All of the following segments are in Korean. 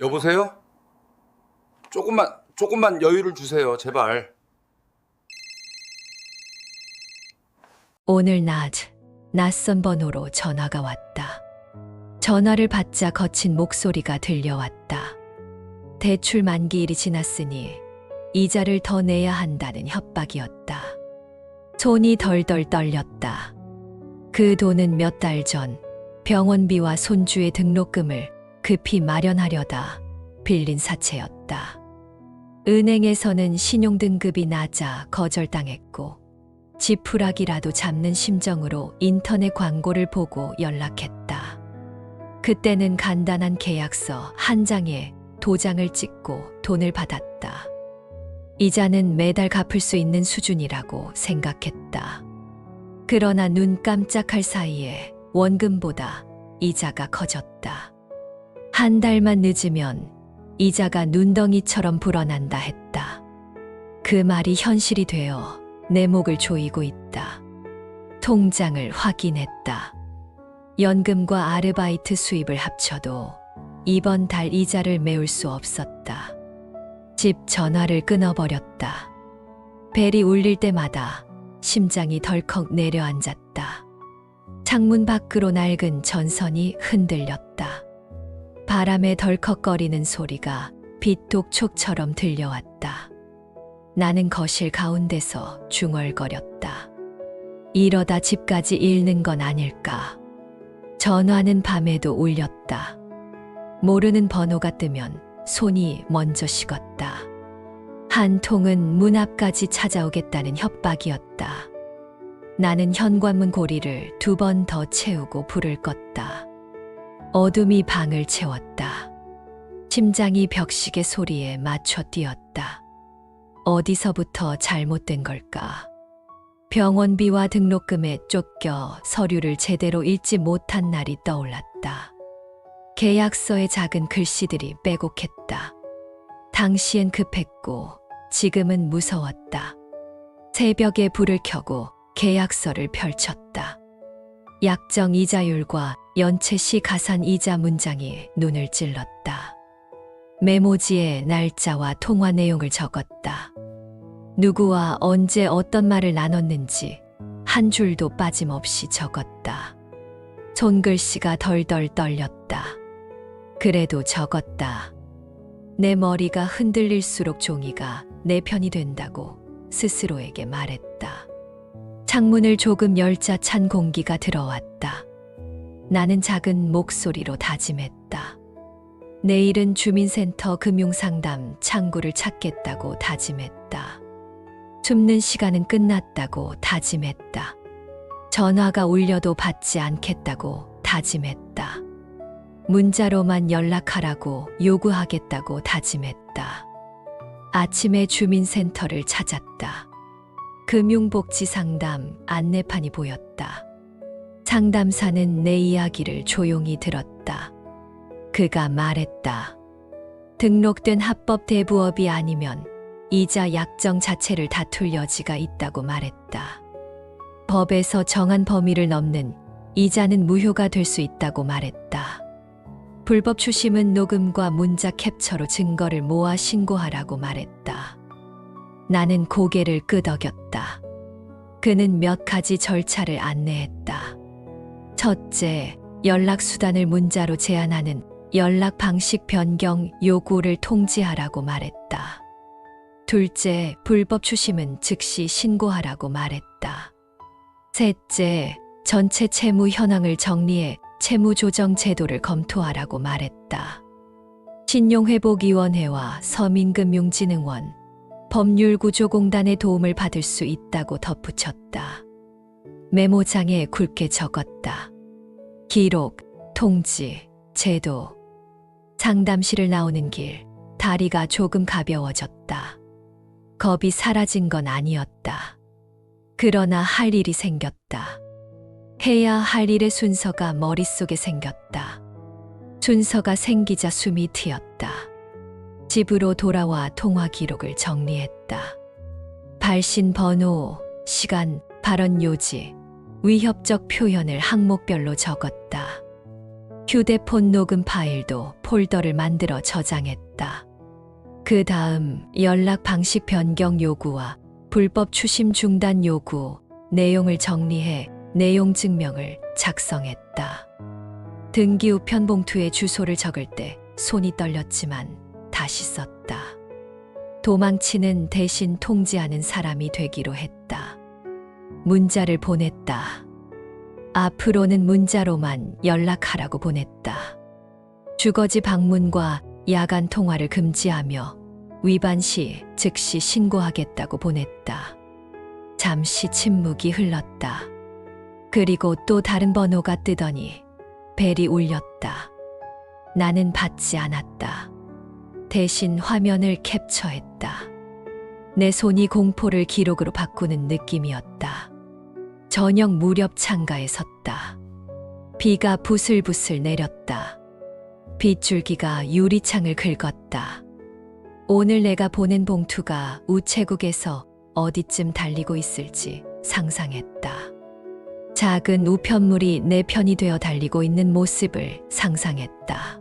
여보세요? 조금만 조금만 여유를 주세요, 제발. 오늘 낮 낯선 번호로 전화가 왔다. 전화를 받자 거친 목소리가 들려왔다. 대출 만기일이 지났으니 이자를 더 내야 한다는 협박이었다. 손이 덜덜 떨렸다. 그 돈은 몇 달 전 병원비와 손주의 등록금을 급히 마련하려다 빌린 사채였다. 은행에서는 신용등급이 낮아 거절당했고 지푸라기라도 잡는 심정으로 인터넷 광고를 보고 연락했다. 그때는 간단한 계약서 한 장에 도장을 찍고 돈을 받았다. 이자는 매달 갚을 수 있는 수준이라고 생각했다. 그러나 눈 깜짝할 사이에 원금보다 이자가 커졌다. 한 달만 늦으면 이자가 눈덩이처럼 불어난다 했다. 그 말이 현실이 되어 내 목을 조이고 있다. 통장을 확인했다. 연금과 아르바이트 수입을 합쳐도 이번 달 이자를 메울 수 없었다. 집 전화를 끊어버렸다. 벨이 울릴 때마다 심장이 덜컥 내려앉았다. 창문 밖으로 낡은 전선이 흔들렸다. 바람에 덜컥거리는 소리가 빗독촉처럼 들려왔다. 나는 거실 가운데서 중얼거렸다. 이러다 집까지 잃는 건 아닐까. 전화는 밤에도 울렸다. 모르는 번호가 뜨면 손이 먼저 식었다. 한 통은 문 앞까지 찾아오겠다는 협박이었다. 나는 현관문 고리를 두 번 더 채우고 불을 껐다. 어둠이 방을 채웠다. 심장이 벽시계 소리에 맞춰 뛰었다. 어디서부터 잘못된 걸까? 병원비와 등록금에 쫓겨 서류를 제대로 읽지 못한 날이 떠올랐다. 계약서의 작은 글씨들이 빼곡했다. 당시엔 급했고 지금은 무서웠다. 새벽에 불을 켜고 계약서를 펼쳤다. 약정 이자율과 연체 시 가산 이자 문장이 눈을 찔렀다. 메모지에 날짜와 통화 내용을 적었다. 누구와 언제 어떤 말을 나눴는지 한 줄도 빠짐없이 적었다. 손글씨가 덜덜 떨렸다. 그래도 적었다. 내 머리가 흔들릴수록 종이가 내 편이 된다고 스스로에게 말했다. 창문을 조금 열자 찬 공기가 들어왔다. 나는 작은 목소리로 다짐했다. 내일은 주민센터 금융상담 창구를 찾겠다고 다짐했다. 숨는 시간은 끝났다고 다짐했다. 전화가 울려도 받지 않겠다고 다짐했다. 문자로만 연락하라고 요구하겠다고 다짐했다. 아침에 주민센터를 찾았다. 금융복지 상담 안내판이 보였다. 상담사는 내 이야기를 조용히 들었다. 그가 말했다. 등록된 합법 대부업이 아니면 이자 약정 자체를 다툴 여지가 있다고 말했다. 법에서 정한 범위를 넘는 이자는 무효가 될 수 있다고 말했다. 불법 추심은 녹음과 문자 캡처로 증거를 모아 신고하라고 말했다. 나는 고개를 끄덕였다. 그는 몇 가지 절차를 안내했다. 첫째, 연락수단을 문자로 제한하는 연락 방식 변경 요구를 통지하라고 말했다. 둘째, 불법 추심은 즉시 신고하라고 말했다. 셋째, 전체 채무 현황을 정리해 채무 조정 제도를 검토하라고 말했다. 신용회복위원회와 서민금융진흥원, 법률구조공단의 도움을 받을 수 있다고 덧붙였다. 메모장에 굵게 적었다. 기록, 통지, 제도. 상담실을 나오는 길, 다리가 조금 가벼워졌다. 겁이 사라진 건 아니었다. 그러나 할 일이 생겼다. 해야 할 일의 순서가 머릿속에 생겼다. 순서가 생기자 숨이 트였다. 집으로 돌아와 통화 기록을 정리했다. 발신 번호, 시간, 발언 요지, 위협적 표현을 항목별로 적었다. 휴대폰 녹음 파일도 폴더를 만들어 저장했다. 그 다음 연락 방식 변경 요구와 불법 추심 중단 요구 내용을 정리해 내용 증명을 작성했다. 등기 우편 봉투에 주소를 적을 때 손이 떨렸지만 썼다. 도망치는 대신 통제하는 사람이 되기로 했다. 문자를 보냈다. 앞으로는 문자로만 연락하라고 보냈다. 주거지 방문과 야간 통화를 금지하며 위반 시 즉시 신고하겠다고 보냈다. 잠시 침묵이 흘렀다. 그리고 또 다른 번호가 뜨더니 벨이 울렸다. 나는 받지 않았다. 대신 화면을 캡처했다. 내 손이 공포를 기록으로 바꾸는 느낌이었다. 저녁 무렵 창가에 섰다. 비가 부슬부슬 내렸다. 빗줄기가 유리창을 긁었다. 오늘 내가 보낸 봉투가 우체국에서 어디쯤 달리고 있을지 상상했다. 작은 우편물이 내 편이 되어 달리고 있는 모습을 상상했다.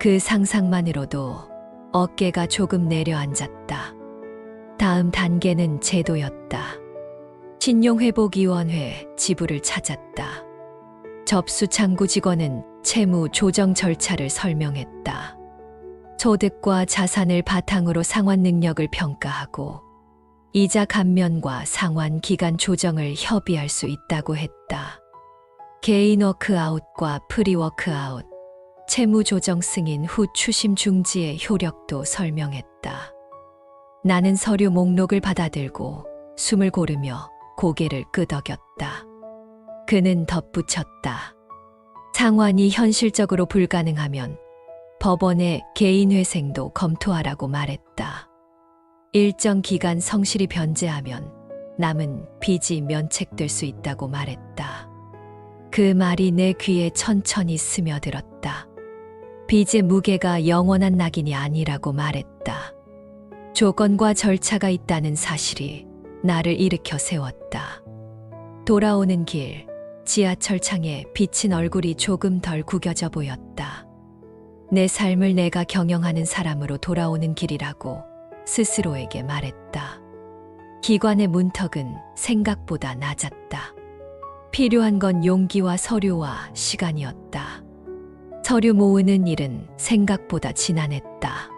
그 상상만으로도 어깨가 조금 내려앉았다. 다음 단계는 제도였다. 신용회복위원회 지부를 찾았다. 접수 창구 직원은 채무 조정 절차를 설명했다. 소득과 자산을 바탕으로 상환 능력을 평가하고 이자 감면과 상환 기간 조정을 협의할 수 있다고 했다. 개인 워크아웃과 프리 워크아웃, 채무 조정 승인 후 추심 중지의 효력도 설명했다. 나는 서류 목록을 받아들고 숨을 고르며 고개를 끄덕였다. 그는 덧붙였다. 상환이 현실적으로 불가능하면 법원의 개인회생도 검토하라고 말했다. 일정 기간 성실히 변제하면 남은 빚이 면책될 수 있다고 말했다. 그 말이 내 귀에 천천히 스며들었다. 빚의 무게가 영원한 낙인이 아니라고 말했다. 조건과 절차가 있다는 사실이 나를 일으켜 세웠다. 돌아오는 길, 지하철 창에 비친 얼굴이 조금 덜 구겨져 보였다. 내 삶을 내가 경영하는 사람으로 돌아오는 길이라고 스스로에게 말했다. 기관의 문턱은 생각보다 낮았다. 필요한 건 용기와 서류와 시간이었다. 서류 모으는 일은 생각보다 지난했다.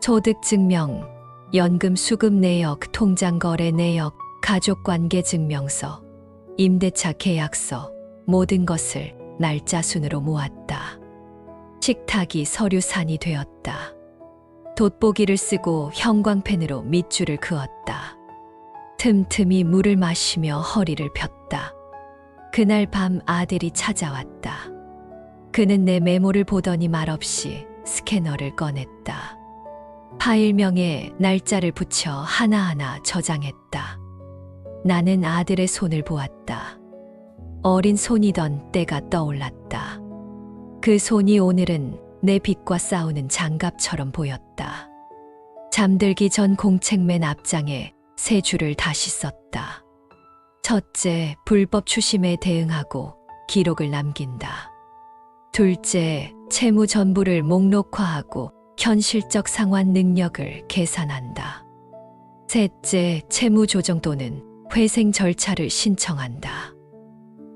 소득 증명, 연금 수급 내역, 통장 거래 내역, 가족 관계 증명서, 임대차 계약서, 모든 것을 날짜 순으로 모았다. 식탁이 서류산이 되었다. 돋보기를 쓰고 형광펜으로 밑줄을 그었다. 틈틈이 물을 마시며 허리를 폈다. 그날 밤 아들이 찾아왔다. 그는 내 메모를 보더니 말없이 스캐너를 꺼냈다. 파일명에 날짜를 붙여 하나하나 저장했다. 나는 아들의 손을 보았다. 어린 손이던 때가 떠올랐다. 그 손이 오늘은 내 빛과 싸우는 장갑처럼 보였다. 잠들기 전 공책 맨 앞장에 세 줄을 다시 썼다. 첫째, 불법 추심에 대응하고 기록을 남긴다. 둘째, 채무 전부를 목록화하고 현실적 상환 능력을 계산한다. 셋째, 채무 조정 또는 회생 절차를 신청한다.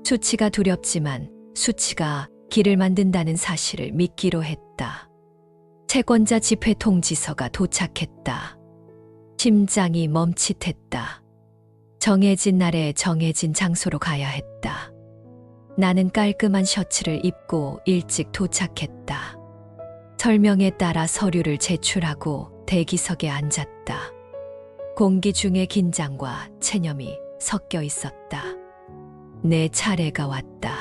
수치가 두렵지만 수치가 길을 만든다는 사실을 믿기로 했다. 채권자 집회 통지서가 도착했다. 심장이 멈칫했다. 정해진 날에 정해진 장소로 가야 했다. 나는 깔끔한 셔츠를 입고 일찍 도착했다. 설명에 따라 서류를 제출하고 대기석에 앉았다. 공기 중에 긴장과 체념이 섞여 있었다. 내 차례가 왔다.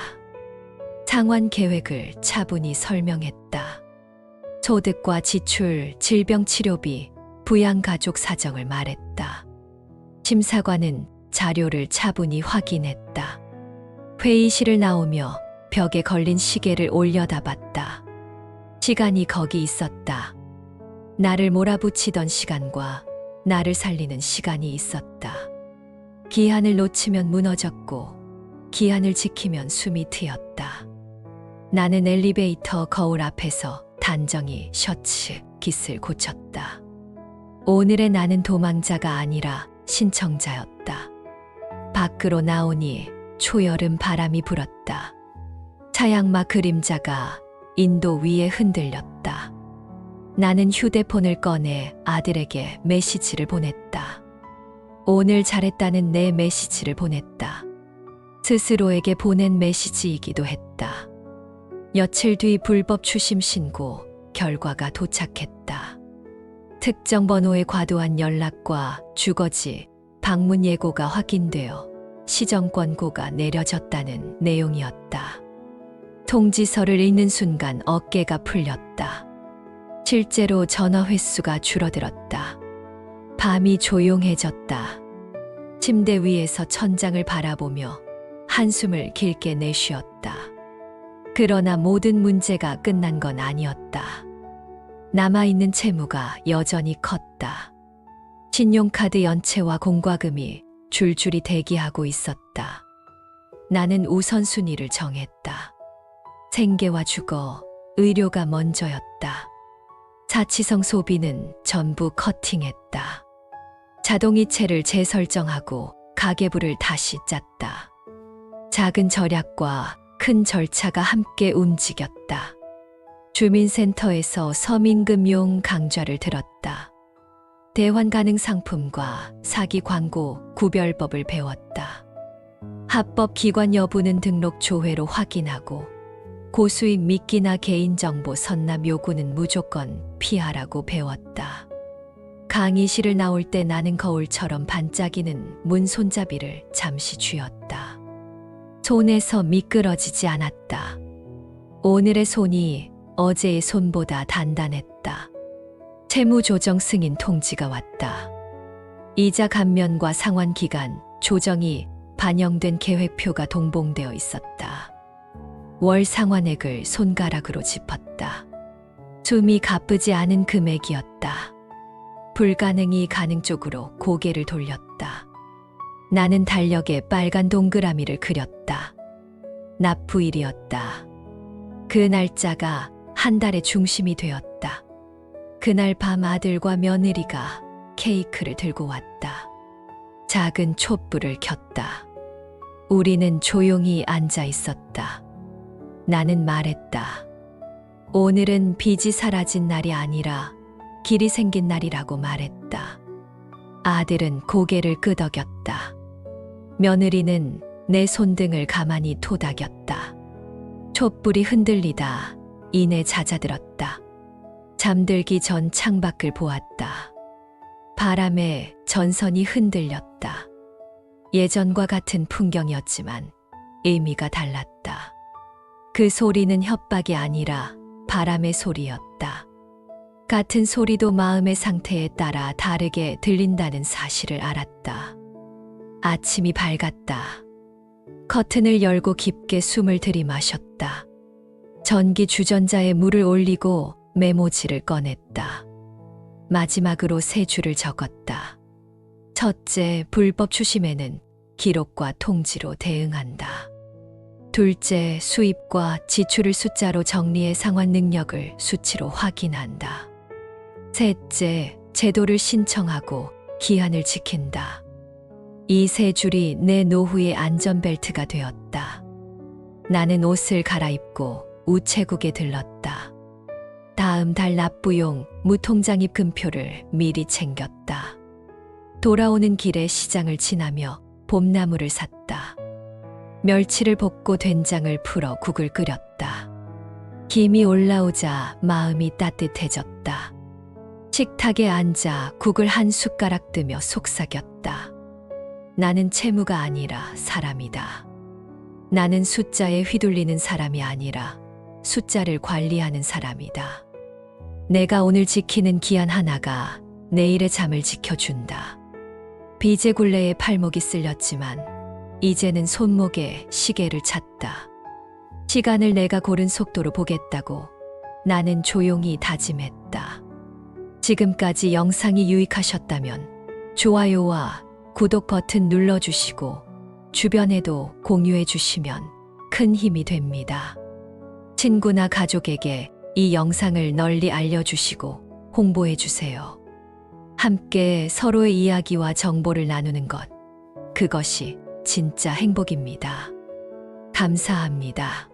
상환 계획을 차분히 설명했다. 소득과 지출, 질병 치료비, 부양가족 사정을 말했다. 심사관은 자료를 차분히 확인했다. 회의실을 나오며 벽에 걸린 시계를 올려다 봤다. 시간이 거기 있었다. 나를 몰아붙이던 시간과 나를 살리는 시간이 있었다. 기한을 놓치면 무너졌고, 기한을 지키면 숨이 트였다. 나는 엘리베이터 거울 앞에서 단정히 셔츠 깃을 고쳤다. 오늘의 나는 도망자가 아니라 신청자였다. 밖으로 나오니 초여름 바람이 불었다. 차양마 그림자가 인도 위에 흔들렸다. 나는 휴대폰을 꺼내 아들에게 메시지를 보냈다. 오늘 잘했다는 내 메시지를 보냈다. 스스로에게 보낸 메시지이기도 했다. 며칠 뒤 불법 추심 신고 결과가 도착했다. 특정 번호의 과도한 연락과 주거지, 방문 예고가 확인되어 시정권고가 내려졌다는 내용이었다. 통지서를 읽는 순간 어깨가 풀렸다. 실제로 전화 횟수가 줄어들었다. 밤이 조용해졌다. 침대 위에서 천장을 바라보며 한숨을 길게 내쉬었다. 그러나 모든 문제가 끝난 건 아니었다. 남아있는 채무가 여전히 컸다. 신용카드 연체와 공과금이 줄줄이 대기하고 있었다. 나는 우선순위를 정했다. 생계와 주거, 의료가 먼저였다. 사치성 소비는 전부 커팅했다. 자동이체를 재설정하고 가계부를 다시 짰다. 작은 절약과 큰 절차가 함께 움직였다. 주민센터에서 서민금융 강좌를 들었다. 대환 가능 상품과 사기 광고 구별법을 배웠다. 합법 기관 여부는 등록 조회로 확인하고 고수익 미끼나 개인정보 선납 요구는 무조건 피하라고 배웠다. 강의실을 나올 때 나는 거울처럼 반짝이는 문 손잡이를 잠시 쥐었다. 손에서 미끄러지지 않았다. 오늘의 손이 어제의 손보다 단단했다. 채무조정 승인 통지가 왔다. 이자 감면과 상환 기간, 조정이 반영된 계획표가 동봉되어 있었다. 월 상환액을 손가락으로 짚었다. 숨이 가쁘지 않은 금액이었다. 불가능이 가능 쪽으로 고개를 돌렸다. 나는 달력에 빨간 동그라미를 그렸다. 납부일이었다. 그 날짜가 한 달의 중심이 되었다. 그날 밤 아들과 며느리가 케이크를 들고 왔다. 작은 촛불을 켰다. 우리는 조용히 앉아 있었다. 나는 말했다. 오늘은 빚이 사라진 날이 아니라 길이 생긴 날이라고 말했다. 아들은 고개를 끄덕였다. 며느리는 내 손등을 가만히 토닥였다. 촛불이 흔들리다 이내 잦아들었다. 잠들기 전 창밖을 보았다. 바람에 전선이 흔들렸다. 예전과 같은 풍경이었지만 의미가 달랐다. 그 소리는 협박이 아니라 바람의 소리였다. 같은 소리도 마음의 상태에 따라 다르게 들린다는 사실을 알았다. 아침이 밝았다. 커튼을 열고 깊게 숨을 들이마셨다. 전기 주전자에 물을 올리고 메모지를 꺼냈다. 마지막으로 세 줄을 적었다. 첫째, 불법 추심에는 기록과 통지로 대응한다. 둘째, 수입과 지출을 숫자로 정리해 상환 능력을 수치로 확인한다. 셋째, 제도를 신청하고 기한을 지킨다. 이 세 줄이 내 노후의 안전벨트가 되었다. 나는 옷을 갈아입고 우체국에 들렀다. 다음 달 납부용 무통장입 금표를 미리 챙겼다. 돌아오는 길에 시장을 지나며 봄나물을 샀다. 멸치를 볶고 된장을 풀어 국을 끓였다. 김이 올라오자 마음이 따뜻해졌다. 식탁에 앉아 국을 한 숟가락 뜨며 속삭였다. 나는 채무가 아니라 사람이다. 나는 숫자에 휘둘리는 사람이 아니라 숫자를 관리하는 사람이다. 내가 오늘 지키는 기한 하나가 내일의 잠을 지켜준다. 비제 굴레에 팔목이 쓸렸지만 이제는 손목에 시계를 찼다. 시간을 내가 고른 속도로 보겠다고 나는 조용히 다짐했다. 지금까지 영상이 유익하셨다면 좋아요와 구독 버튼 눌러주시고 주변에도 공유해 주시면 큰 힘이 됩니다. 친구나 가족에게 이 영상을 널리 알려주시고 홍보해 주세요. 함께 서로의 이야기와 정보를 나누는 것. 그것이 진짜 행복입니다. 감사합니다.